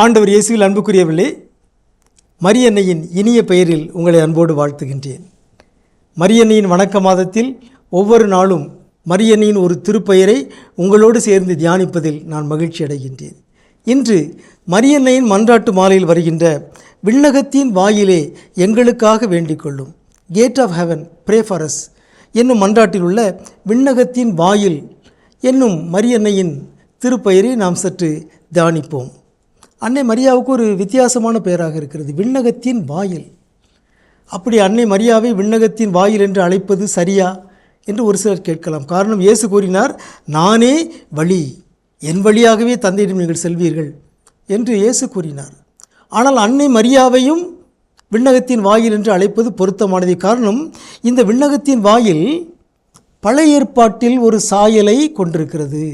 ஆண்டவர் இயேசுவில் அன்புக்குரியவில்லை மரியன்னையின் இனிய பெயரில் உங்களை அன்போடு வாழ்த்துகின்றேன். மரியன்னையின் வணக்க மாதத்தில் ஒவ்வொரு நாளும் மரியன்னையின் ஒரு திருப்பெயரை உங்களோடு சேர்ந்து தியானிப்பதில் நான் மகிழ்ச்சி அடைகின்றேன். இன்று மரியன்னையின் மன்றாட்டு மாலையில் வருகின்ற விண்ணகத்தின் வாயிலே எங்களுக்காக வேண்டிக் கொள்ளும் gate of heaven pray for us என்னும் மன்றாட்டில் உள்ள விண்ணகத்தின் வாயில் என்னும் மரியன்னையின் திருப்பெயரை நாம் சற்று தியானிப்போம். அன்னை மரியாவுக்கு ஒரு வித்தியாசமான பெயராக இருக்கிறது. விண்ணகத்தின் வாயில். அப்படி அன்னை மரியாவை விண்ணகத்தின் வாயில் என்று அழைப்பது சரியா என்று ஒரு சிலர் கேட்கலாம். காரணம் இயேசு கூறினார் நானே வழி. என் வழியாகவே தந்தையிடம் நீங்கள் செல்வீர்கள் என்று இயேசு கூறினார். ஆனால் அன்னை மரியாவையும் விண்ணகத்தின் வாயில் என்று அழைப்பது பொருத்தமானது. காரணம் இந்த விண்ணகத்தின் வாயில் பழைய ஏற்பாட்டில் ஒரு சாயலை கொண்டிருக்கிறது.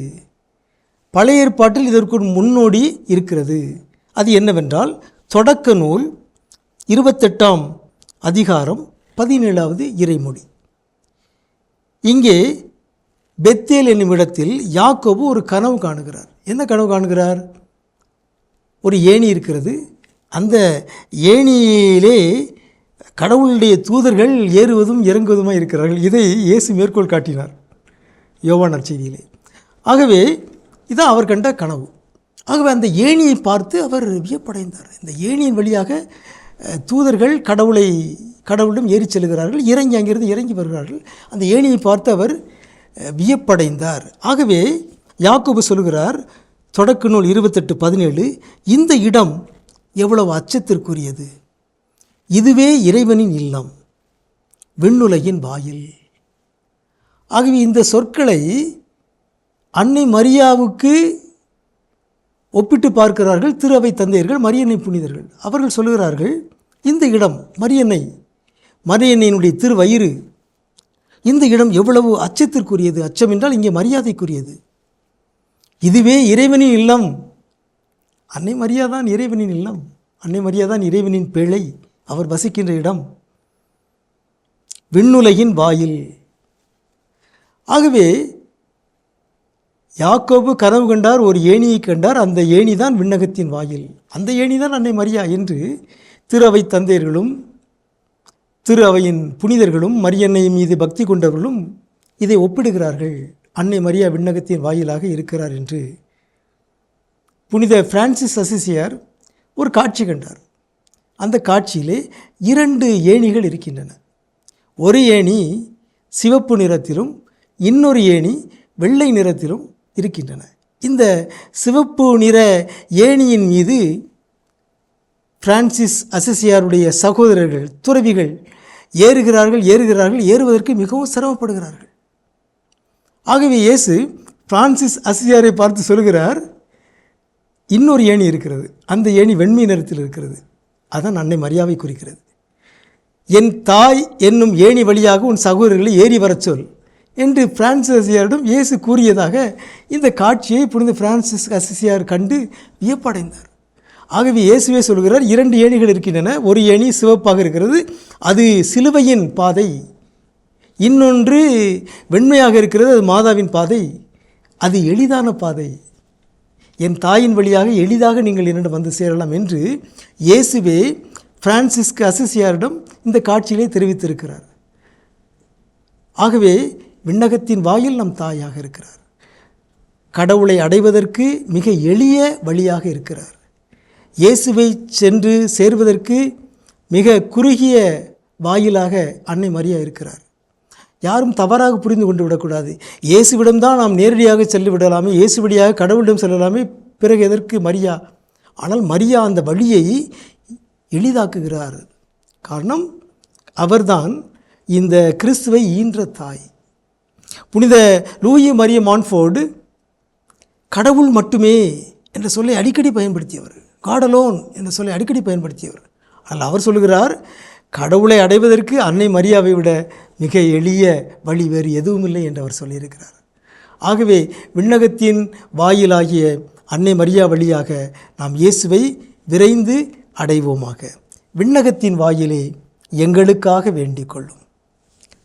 பழைய ஏற்பாட்டில் இதற்கு முன்னோடி இருக்கிறது. அது என்னவென்றால் தொடக்க நூல் இருபத்தெட்டாம் அதிகாரம் பதினேழாவது இறைமொழி. இங்கே பெத்தேல் என்னும் இடத்தில் யாக்கோபு ஒரு கனவு காணுகிறார். என்ன கனவு காணுகிறார்? ஒரு ஏணி இருக்கிறது. அந்த ஏணியிலே கடவுளுடைய தூதர்கள் ஏறுவதும் இறங்குவதுமாக இருக்கிறார்கள். இதை இயேசு மேற்கோள் காட்டினார் யோவானர் செய்தியிலே ஆகவே இதான் அவர் கண்ட கனவு. ஆகவே அந்த ஏணியை பார்த்து அவர் வியப்படைந்தார். இந்த ஏணியின் வழியாக தூதர்கள் கடவுளை கடவுளிடம் ஏறி செல்கிறார்கள். இறங்கி அங்கிருந்து இறங்கி வருகிறார்கள். அந்த ஏணியை பார்த்து அவர் வியப்படைந்தார். ஆகவே யாக்கோபு சொல்கிறார் தொடக்க நூல் இருபத்தெட்டு பதினேழு இந்த இடம் எவ்வளவு அச்சத்திற்குரியது? இதுவே இறைவனின் இல்லம் விண்ணுலகின் வாயில். ஆகவே இந்த சொற்களை அன்னை மரியாவுக்கு ஒப்பிட்டு பார்க்கிறார்கள் திரு அவை தந்தையர்கள் மரியன்னை புனிதர்கள். அவர்கள் சொல்லுகிறார்கள் இந்த இடம் மரியன்னை மரியன்னையினுடைய திருவயிறு. இந்த இடம் எவ்வளவு அச்சத்திற்குரியது? அச்சம் என்றால் இங்கே மரியாதைக்குரியது. இதுவே இறைவனின் இல்லம். அன்னை மரியாதான் இறைவனின் இல்லம். அன்னை மரியாதான் இறைவனின் பிழை. அவர் வசிக்கின்ற இடம் விண்ணுலகின் வாயில். ஆகவே யாக்கோபு கனவு கண்டார் ஒரு ஏணியை கண்டார். அந்த ஏணி தான் விண்ணகத்தின் வாயில். அந்த ஏணி தான் அன்னை மரியா என்று திரு அவை தந்தையர்களும் திரு அவையின் புனிதர்களும் மரியன்னை மீது பக்தி கொண்டவர்களும் இதை ஒப்பிடுகிறார்கள். அன்னை மரியா விண்ணகத்தின் வாயிலாக இருக்கிறார் என்று புனித பிரான்சிஸ் அசிசியார் ஒரு காட்சி கண்டார். அந்த காட்சியிலே இரண்டு ஏணிகள் இருக்கின்றன. ஒரு ஏணி சிவப்பு நிறத்திலும் இன்னொரு ஏணி வெள்ளை நிறத்திலும் இருக்கின்றன. இந்த சிவப்பு நிற ஏணியின் மீது பிரான்சிஸ் அசசியாருடைய சகோதரர்கள் துறவிகள் ஏறுகிறார்கள் ஏறுகிறார்கள் ஏறுவதற்கு மிகவும் சிரமப்படுகிறார்கள். ஆகவே இயேசு பிரான்சிஸ் அசியாரை பார்த்து சொல்கிறார் இன்னொரு ஏணி இருக்கிறது. அந்த ஏணி வெண்மை நிறத்தில் இருக்கிறது. அதான் அன்னை மரியாவை குறிக்கிறது. என் தாய் என்னும் ஏணி வழியாக உன் சகோதரர்களை ஏறி வரச் சொல். என்று பிரான்சிஸ் அசியாரிடம் இயேசு கூறியதாக இந்த காட்சியை புனித பிரான்சிஸ் அசிசியார் கண்டு வியப்படைந்தார். ஆகவே இயேசுவே சொல்கிறார் இரண்டு ஏணிகள் இருக்கின்றன ஒரு ஏணி சிவப்பாக இருக்கிறது அது சிலுவையின் பாதை. இன்னொன்று வெண்மையாக இருக்கிறது அது மாதாவின் பாதை. அது எளிதான பாதை. என் தாயின் வழியாக எளிதாக நீங்கள் என்னிடம் வந்து சேரலாம் என்று இயேசுவே பிரான்சிஸ்கு அசிசியாரிடம் இந்த காட்சியிலே தெரிவித்திருக்கிறார். ஆகவே விண்ணகத்தின் வாயில் நம் தாயாக இருக்கிறார். கடவுளை அடைவதற்கு மிக எளிய வழியாக இருக்கிறார். இயேசுவை சென்று சேர்வதற்கு மிக குறுகிய வாயிலாக அன்னை மரியா இருக்கிறார். யாரும் தவறாக புரிந்து கொண்டு விடக்கூடாது. இயேசுவிடம் தான் நாம் நேரடியாக சென்று விடலாமே இயேசுவடியாக கடவுளிடம் செல்லலாமே பிறகு எதற்கு மரியா? ஆனால் மரியா அந்த வழியை எளிதாக்குகிறார். காரணம் அவர்தான் இந்த கிறிஸ்துவை ஈன்ற தாய். புனித லூயி மரிய மான்ஃபோர்டு கடவுள் மட்டுமே என்ற சொல்லை அடிக்கடி பயன்படுத்தியவர். காடலோன் என்ற சொல்லை அடிக்கடி பயன்படுத்தியவர். அதில் அவர் சொல்கிறார் கடவுளை அடைவதற்கு அன்னை மரியாவை விட மிக எளிய வழி வேறு எதுவும் இல்லை என்று அவர் சொல்லியிருக்கிறார். ஆகவே விண்ணகத்தின் வாயிலாகிய அன்னை மரியா வழியாக நாம் இயேசுவை விரைந்து அடைவோமாக. விண்ணகத்தின் வாயிலே எங்களுக்காக வேண்டிக் கொள்ளும்.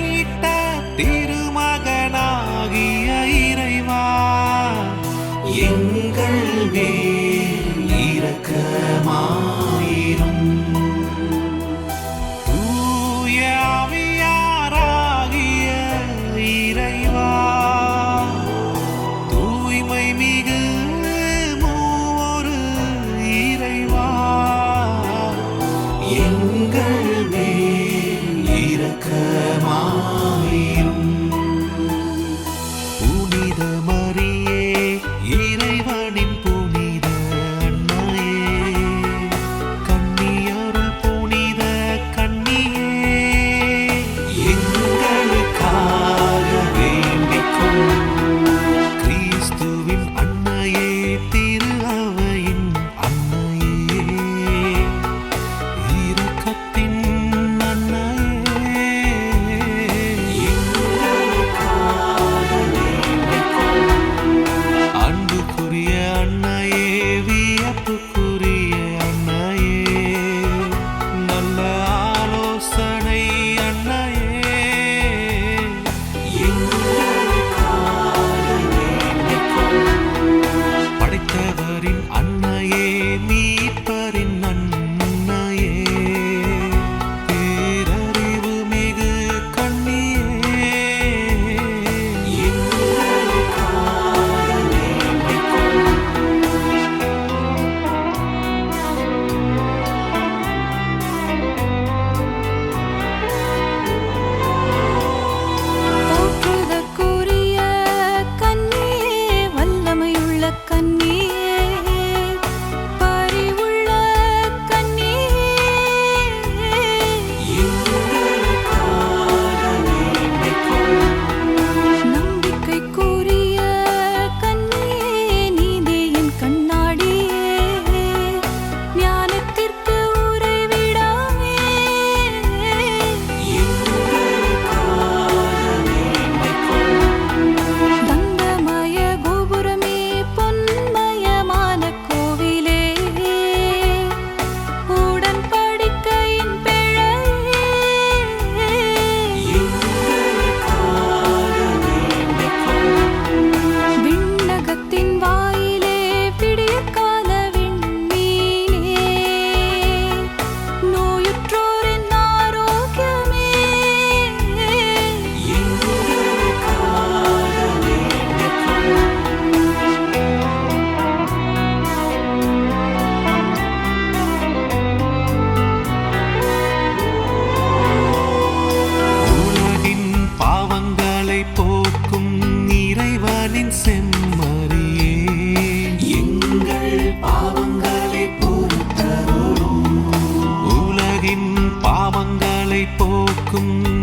നീട്ട തിരു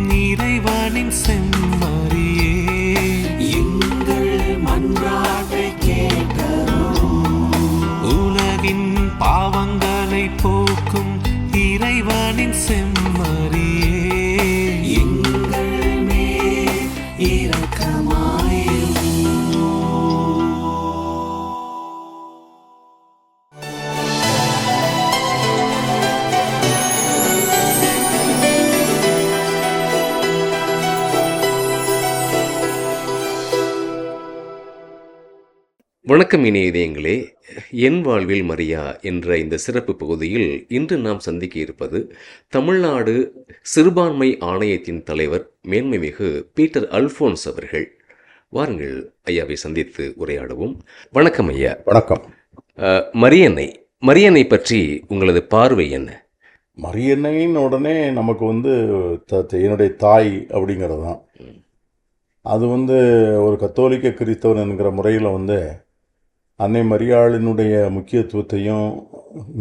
இறைவனின் செம்மறியே. வணக்கம் இணைய இதயங்களே என் வாழ்வில் மரியா என்ற இந்த சிறப்பு பகுதியில் இன்று நாம் சந்திக்க இருப்பது தமிழ்நாடு சிறுபான்மை ஆணையத்தின் தலைவர் மேன்மைமிகு பீட்டர் அல்ஃபோன்ஸ் அவர்கள். வாருங்கள் ஐயாவை சந்தித்து உரையாடுவோம். வணக்கம் ஐயா. வணக்கம். மரியன்னை மரியன்னை பற்றி உங்களது பார்வை என்ன? மரியன்னையின் உடனே நமக்கு வந்து என்னுடைய தாய் அப்படிங்கிறது தான் அது வந்து ஒரு கத்தோலிக்க கிறிஸ்தவன் என்கிற முறையில் வந்து அன்னை மரியாளினுடைய முக்கியத்துவத்தையும்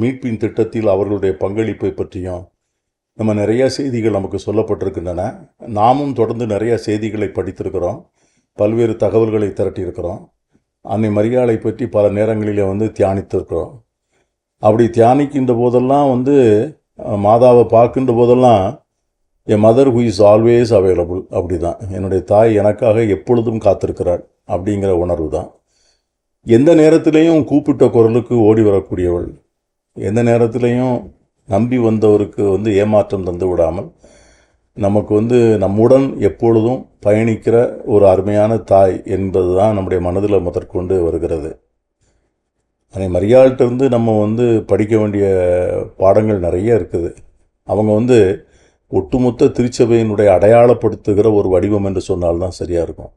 மீட்பின் திட்டத்தில் அவர்களுடைய பங்களிப்பை பற்றியும் நம்ம நிறைய செய்திகள் நமக்கு சொல்லப்பட்டிருக்கின்றன. நாமும் தொடர்ந்து நிறைய செய்திகளை படித்திருக்கிறோம். பல்வேறு தகவல்களை திரட்டியிருக்கிறோம். அன்னை மரியாளை பற்றி பல நேரங்களிலே வந்து தியானித்திருக்கிறோம். அப்படி தியானிக்கின்ற போதெல்லாம் வந்து மாதாவை பார்க்கின்ற போதெல்லாம் என் mother who is always available அப்படி தான் என்னுடைய தாய் எனக்காக எப்பொழுதும் காத்திருக்கிறாள் அப்படிங்கிற உணர்வு தான் எந்த நேரத்திலையும் கூப்பிட்ட குரலுக்கு ஓடி வரக்கூடியவள். எந்த நேரத்திலையும் நம்பி வந்தவருக்கு வந்து ஏமாற்றம் தந்து விடாமல் நமக்கு வந்து நம்முடன் எப்பொழுதும் பயணிக்கிற ஒரு அருமையான தாய் என்பது தான் நம்முடைய மனதில் முதற்கொண்டு வருகிறது. அதே மரியாள்கிட்டருந்து நம்ம வந்து படிக்க வேண்டிய பாடங்கள் நிறைய இருக்குது. அவங்க வந்து ஒட்டுமொத்த திருச்சபையினுடைய அடையாளப்படுத்துகிற ஒரு வடிவம் என்று சொன்னால்தான் சரியாக இருக்கும்.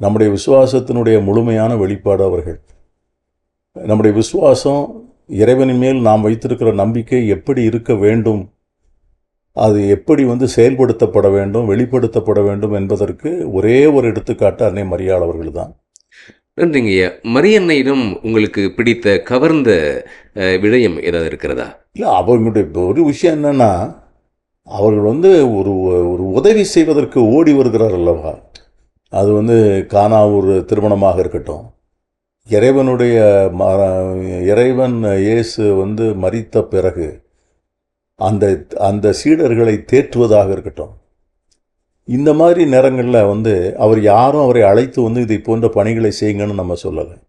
நம்முடைய விசுவாசத்தினுடைய முழுமையான வெளிப்பாடு அவர்கள். நம்முடைய விசுவாசம் இறைவனின் மேல் நாம் வைத்திருக்கிற நம்பிக்கை எப்படி இருக்க வேண்டும் அது எப்படி வந்து செயல்படுத்தப்பட வேண்டும் வெளிப்படுத்தப்பட வேண்டும் என்பதற்கு ஒரே ஒரு எடுத்துக்காட்டு அன்னை மரியாள் அவர்கள் தான் நன்றிங்க ஐயா. மரியன்னையிடம் உங்களுக்கு பிடித்த கவர்ந்த விடயம் ஏதாவது இருக்கிறதா? இல்லை அவங்களுடைய ஒரு விஷயம் என்னன்னா அவர்கள் வந்து ஒரு ஒரு உதவி செய்வதற்கு ஓடி வருகிறார் அல்லவா? அது வந்து கானாவூர் திருமணமாக இருக்கட்டும். இறைவனுடைய ம- இறைவன் இயேசு வந்து மறித்த பிறகு அந்த அந்த சீடர்களை தேற்றுவதாக இருக்கட்டும். இந்த மாதிரி நேரங்களில் வந்து அவர் யாரும் அவரை அழைத்து வந்து இதை போன்ற பணிகளை செய்யுங்கன்னு நம்ம சொல்லலை.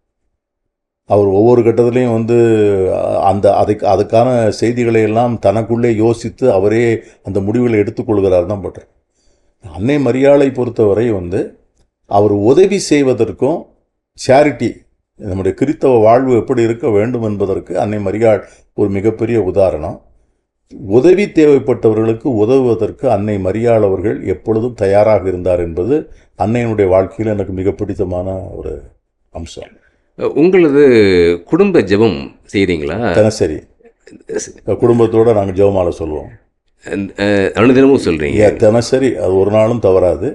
அவர் ஒவ்வொரு கட்டத்துலேயும் வந்து அந்த அதுக்கு அதுக்கான செய்திகளை எல்லாம் தனக்குள்ளே யோசித்து அவரே அந்த முடிவுகளை எடுத்துக்கொள்கிறார் தான் பண்றேன் அன்னை மரியாளை பொறுத்தவரை வந்து அவர் உதவி செய்வதற்கும் சேரிட்டி நம்முடைய கிறித்தவ வாழ்வு எப்படி இருக்க வேண்டும் என்பதற்கு அன்னை மரியாள் ஒரு மிகப்பெரிய உதாரணம். உதவி தேவைப்பட்டவர்களுக்கு உதவுவதற்கு அன்னை மரியாள் அவர்கள் எப்பொழுதும் தயாராக இருந்தார் என்பது அன்னையினுடைய வாழ்க்கையில் எனக்கு மிக பிடித்தமான ஒரு அம்சம். உங்களது குடும்ப ஜெபம் செய்கிறீங்களா தினசரி. குடும்பத்தோட நாங்கள் ஜெபமாலை சொல்லுவோம் அனுதினமும் சொல்கிறீங்க தினசரி. அது ஒரு நாளும் தவறாது.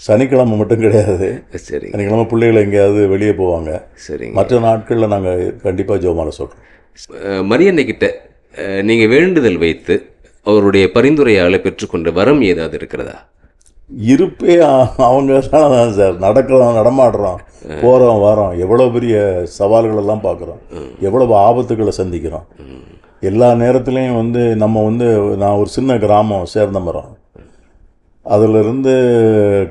சனிக்கிழமை மட்டும் கிடையாது. சரிங்க சனிக்கிழமை பிள்ளைகள் எங்கேயாவது வெளியே போவாங்க. சரிங்க. மற்ற நாட்களில் நாங்கள் கண்டிப்பாக ஜெபமாலை சொல்கிறோம் அஹ், மரியன்னை கிட்ட அஹ், நீங்க வேண்டுதல் வைத்து அவருடைய பரிந்துரையால பெற்றுக்கொண்ட வரம் ஏதாவது இருக்கிறதா? இருப்பே அவங்க தான் சார். நடக்கிறோம் நடமாடுறோம். போகிறோம் வரோம். எவ்வளோ பெரிய சவால்கள் எல்லாம் பார்க்குறோம். எவ்வளவு ஆபத்துக்களை சந்திக்கிறோம். எல்லா நேரத்துலையும் வந்து நம்ம வந்து நான் ஒரு சின்ன கிராமம் சேர்ந்த மரம். அதிலிருந்து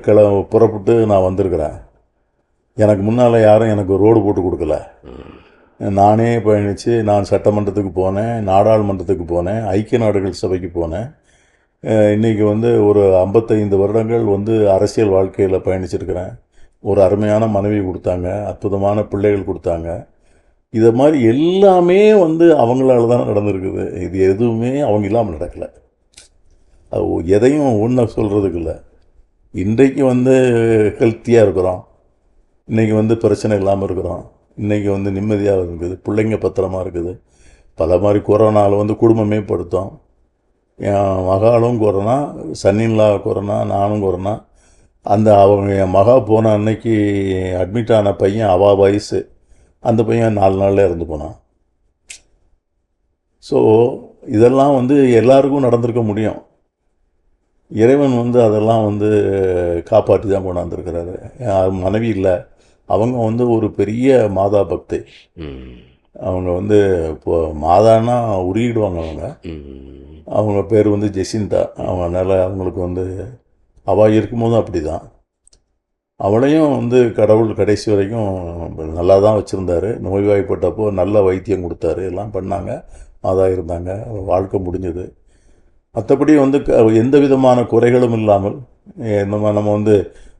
கிள புறப்பட்டு நான் வந்திருக்கிறேன். எனக்கு முன்னால் யாரும் எனக்கு ரோடு போட்டு கொடுக்கல. நானே பயணித்து நான் சட்டமன்றத்துக்கு போனேன் நாடாளுமன்றத்துக்கு போனேன் ஐக்கிய நாடுகள் சபைக்கு போனேன். இன்றைக்கி இன்னைக்கு வந்து ஒரு ஐம்பத்தைந்து வருடங்கள் வந்து அரசியல் வாழ்க்கையில் பயணிச்சிருக்கிறேன். ஒரு அருமையான மனைவி கொடுத்தாங்க அற்புதமான பிள்ளைகள் கொடுத்தாங்க. இதை மாதிரி எல்லாமே வந்து அவங்களால தான் நடந்திருக்குது. இது எதுவுமே அவங்க இல்லாமல் நடக்கலை. எதையும் ஒன்று சொல்கிறதுக்கு இல்லை. இன்றைக்கு வந்து ஹெல்த்தியாக இருக்கிறோம். இன்றைக்கி வந்து பிரச்சனை இல்லாமல் இருக்கிறோம். இன்றைக்கி வந்து நிம்மதியாக இருக்குது. பிள்ளைங்க பத்திரமா இருக்குது. பல மாதிரி கொரோனாவில் வந்து குடும்பமே படுத்தோம். என் மகாலும் கொரோனா சன்னின்லா கொரோனா நானும் கொரோனா. அந்த அவங்க என் மகா போன அன்னைக்கு அட்மிட் ஆன பையன் அவா வயசு. அந்த பையன் நாலு நாளில் இறந்து போனான். ஸோ இதெல்லாம் வந்து எல்லாருக்கும் நடந்திருக்க முடியும். இறைவன் வந்து அதெல்லாம் வந்து காப்பாற்றி தான் கொண்டாந்துருக்கிறாரு மனைவி இல்லை. அவங்க வந்து ஒரு பெரிய மாதா பக்தை. அவங்க வந்து இப்போ மாதான்னா உருகிடுவாங்க அவங்க. அவங்க பேர் வந்து ஜெசிந்தா. அவங்கனால அவங்களுக்கு வந்து அவள் இருக்கும்போதும் அப்படி தான் அவளையும் வந்து கடவுள் கடைசி வரைக்கும் நல்லா தான் வச்சுருந்தாரு. நோய்வாய்ப்பட்டப்போ நல்ல வைத்தியம் கொடுத்தாரு. எல்லாம் பண்ணாங்க. மாதா இருந்தாங்க. வாழ்க்கை முடிஞ்சது. மற்றபடி வந்து க- எந்த விதமான குறைகளும் இல்லாமல் நம்ம நம்ம வந்து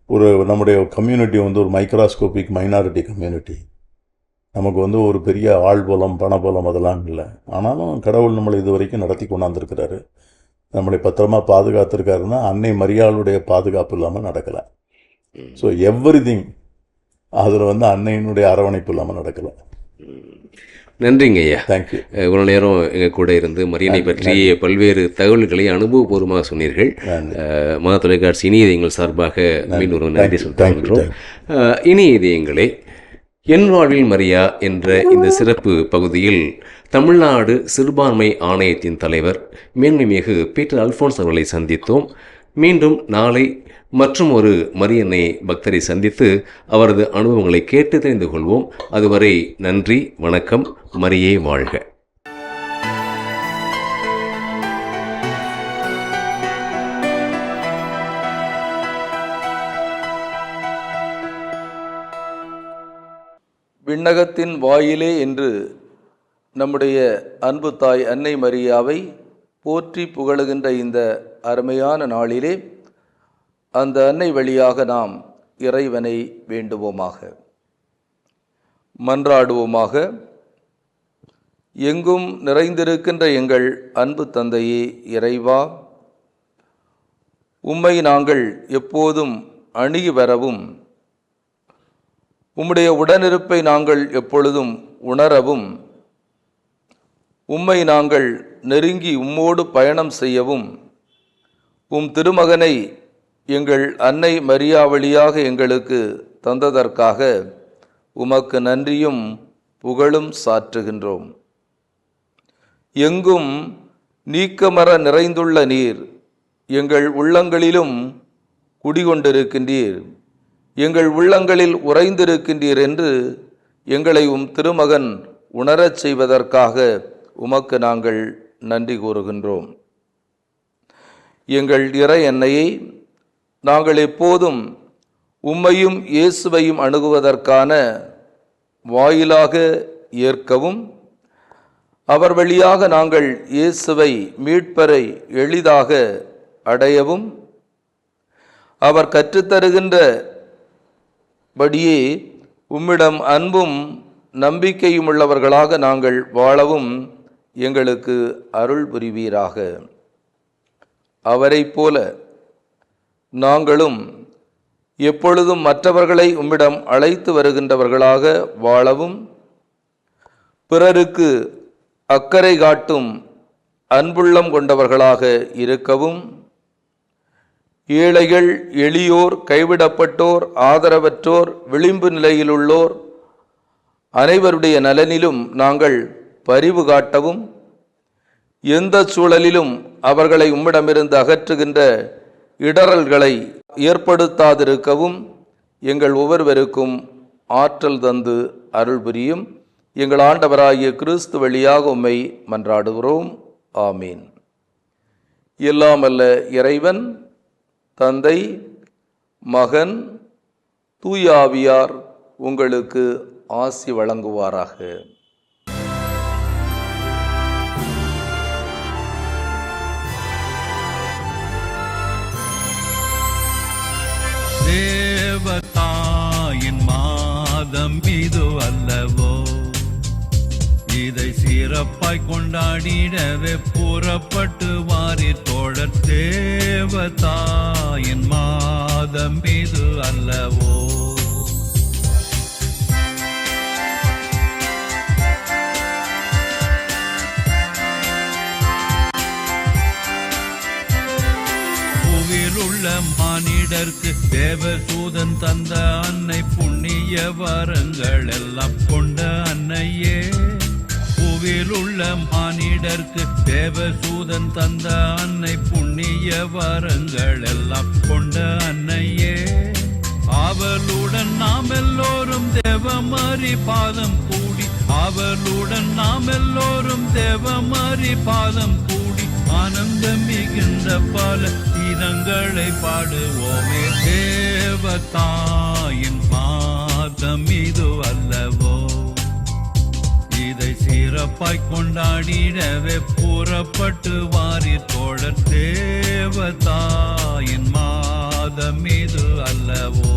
ஒரு நம்முடைய கம்யூனிட்டி வந்து ஒரு மைக்ராஸ்கோபிக் மைனாரிட்டி கம்யூனிட்டி நமக்கு வந்து ஒரு பெரிய ஆள்பலம் பணபலம் அதெல்லாம் இல்லை. ஆனாலும் கடவுள் நம்மளை இது வரைக்கும் நடத்தி கொண்டாந்துருக்கிறாரு. நம்மளை பத்திரமா பாதுகாத்திருக்காருன்னா அன்னை மரியாளுடைய பாதுகாப்பு இல்லாமல் நடக்கலை. ஸோ எவ்ரி திங் அதில் வந்து அன்னையினுடைய அரவணைப்பு இல்லாமல் நடக்கலை. நன்றிங்க ஐயா. தேங்க்யூ அஹ், இவ்வளவு நேரம் எங்க கூட இருந்து மரியனை பற்றிய பல்வேறு தகவல்களை அனுபவபூர்வமாக சொன்னீர்கள். நன்றி. அஹ், மா தொலைக்காட்சி இனிய இதயங்கள் சார்பாக மீண்டும் ஒரு நன்றி சொல்கிறோம் இனிய இதயங்களே என் வாழ்வில் மரியா என்ற இந்த சிறப்பு பகுதியில் தமிழ்நாடு சிறுபான்மை ஆணையத்தின் தலைவர் மேன்மைமிகு பீட்டர் அல்போன்ஸ் அவர்களை சந்தித்தோம். மீண்டும் நாளை மற்றும் ஒரு மரியன்னை பக்தரை சந்தித்து அவரது அனுபவங்களை கேட்டு தெரிந்து கொள்வோம். அதுவரை நன்றி வணக்கம் மரியே வாழ்க. விண்ணகத்தின் வாயிலே என்று நம்முடைய அன்பு தாய் அன்னை மரியாவை போற்றி புகழுகின்ற இந்த அருமையான நாளிலே அந்த அன்னை வழியாக நாம் இறைவனை வேண்டுவோமாக. மன்றாடுவோமாக. எங்கும் நிறைந்திருக்கின்ற எங்கள் அன்பு தந்தையே இறைவா உம்மை நாங்கள் எப்போதும் அணுகி வரவும் உம்முடைய உடனிருப்பை நாங்கள் எப்பொழுதும் உணரவும் உம்மை நாங்கள் நெருங்கி உம்மோடு பயணம் செய்யவும் உம் திருமகனை எங்கள் அன்னை மரியா வழியாக எங்களுக்கு தந்ததற்காக உமக்கு நன்றியும் புகழும் சாற்றுகின்றோம். எங்கும் நீக்கமர நிறைந்துள்ள நீர் எங்கள் உள்ளங்களிலும் குடிகொண்டிருக்கின்றீர். எங்கள் உள்ளங்களில் உறைந்திருக்கின்றீர் என்று எங்களை உம் திருமகன் உணரச் செய்வதற்காக உமக்கு நாங்கள் நன்றி கூறுகின்றோம். எங்கள் இறை எண்ணெயை நாங்கள் எப்போதும் உம்மையும் இயேசுவையும் அணுகுவதற்கான வாயிலாக ஏற்கவும் அவர் வழியாக நாங்கள் இயேசுவை மீட்பரை எளிதாக அடையவும் அவர் கற்றுத்தருகின்ற படியே உம்மிடம் அன்பும் நம்பிக்கையும் உள்ளவர்களாக நாங்கள் வாழவும் எங்களுக்கு அருள் புரிவீராக. அவரைப் போல நாங்களும் எப்பொழுதும் மற்றவர்களை உம்மிடம் அழைத்து வருகின்றவர்களாக வாழவும் பிறருக்கு அக்கறை காட்டும் அன்புள்ளம் கொண்டவர்களாக இருக்கவும் ஏழைகள் எளியோர் கைவிடப்பட்டோர் ஆதரவற்றோர் விளிம்பு நிலையிலுள்ளோர் அனைவருடைய நலனிலும் நாங்கள் பரிவு காட்டவும் எந்த சூழலிலும் அவர்களை உம்மிடமிருந்து அகற்றுகின்ற இடறல்களை ஏற்படுத்தாதிருக்கவும் எங்கள் ஒவ்வொருவருக்கும் ஆற்றல் தந்து அருள் புரியும். எங்கள் ஆண்டவராகிய கிறிஸ்து வழியாக உம்மை மன்றாடுகிறோம். ஆமீன். எல்லாமல்ல இறைவன் தந்தை மகன் தூயாவியார் உங்களுக்கு ஆசி வழங்குவாராக. மாதம் அல்லவோ? இதை சிறப்பாய் கொண்டாடிடவே புறப்பட்டு வாரி தோழர் தேவதாயின் மாதம் இது அல்லவோ? உள்ள மானிடர்க்கு தேவதூதன் தந்த அன்னை புண்ணிய வரங்கள் எல்லாம் கொண்ட அன்னையே. பூவில் உள்ள மானிடர்க்கு தேவசூதன் தந்த அன்னை புண்ணிய வரங்கள் எல்லாம் கொண்ட அன்னையே. அவளுடன் நாம் எல்லோரும் தேவமாரி பாதம் கூடி அவளுடன் நாம் எல்லோரும் தேவமாரி பாதம் கூடி ஆனந்தம் மிகுந்த பல கீதங்களை பாடுவோமே. தேவத்தாயின் பாதம் இது அல்லவோ? இதை சிறப்பாய் கொண்டாடிடவே புறப்பட்டு வாரி தோழ தேவதாயின் மாதம் இது அல்லவோ?